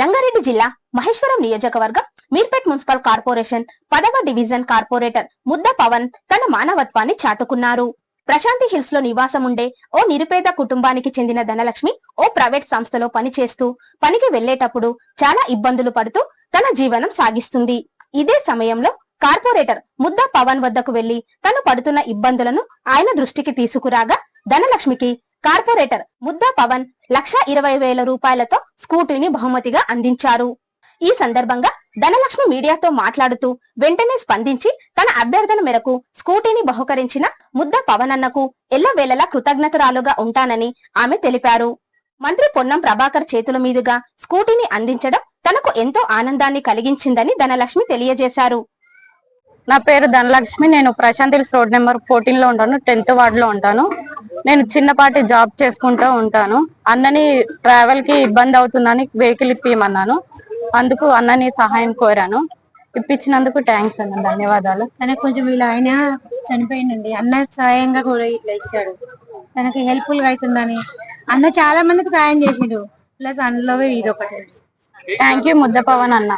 రంగారెడ్డి జిల్లా మహేశ్వరం నియోజకవర్గం Meerpet municipal corporation పదవ డివిజన్ కార్పొరేటర్ ముద్ద పవన్ తన మానవత్వాన్ని చాటుకున్నారు. ప్రశాంతి హిల్స్లో నివాసం ఉండే ఓ నిరుపేద కుటుంబానికి చెందిన ధనలక్ష్మి ఓ ప్రైవేట్ సంస్థలో పనిచేస్తూ పనికి వెళ్ళేటప్పుడు చాలా ఇబ్బందులు పడుతూ తన జీవనం సాగిస్తుంది. ఇదే సమయంలో కార్పొరేటర్ ముద్ద పవన్ వద్దకు వెళ్ళి తను పడుతున్న ఇబ్బందులను ఆయన దృష్టికి తీసుకురాగా ధనలక్ష్మికి కార్పొరేటర్ ముద్దా పవన్ లక్ష ఇరవై వేల రూపాయలతో స్కూటీని బహుమతిగా అందించారు. ఈ సందర్భంగా ధనలక్ష్మి మీడియాతో మాట్లాడుతూ వెంటనే స్పందించి తన అభ్యర్థన మేరకు స్కూటీని బహుకరించిన ముద్దా పవన్ అన్నకు ఎల్లవేళలా కృతజ్ఞతరాలుగా ఉంటానని ఆమె తెలిపారు. మంత్రి పొన్నం ప్రభాకర్ చేతుల మీదుగా స్కూటీని అందించడం తనకు ఎంతో ఆనందాన్ని కలిగించిందని ధనలక్ష్మి తెలియజేశారు. నా పేరు ధనలక్ష్మి. నేను ప్రశాంత్ హిల్స్ రోడ్ నెంబర్ ఫోర్టీన్లో ఉంటాను టెన్త్ వార్డ్లో ఉంటాను. నేను చిన్నపాటి జాబ్ చేసుకుంటూ ఉంటాను. అన్నని ట్రావెల్కి ఇబ్బంది అవుతుందని వెహికల్ ఇప్పియమన్నాను. అందుకు అన్నని సహాయం కోరాను. ఇప్పించినందుకు థ్యాంక్స్ అన్న ధన్యవాదాలు. తనకు కొంచెం ఇలా ఆయన చనిపోయిందండి. అన్న సాయంగా కూడా ఇట్లా ఇచ్చాడు. తనకి హెల్ప్ఫుల్గా అవుతుందని. అన్న చాలా మందికి సాయం చేసిండు. ప్లస్ అందులో ఇది ఒకటి. థ్యాంక్ యూ ముద్ద పవన్ అన్న.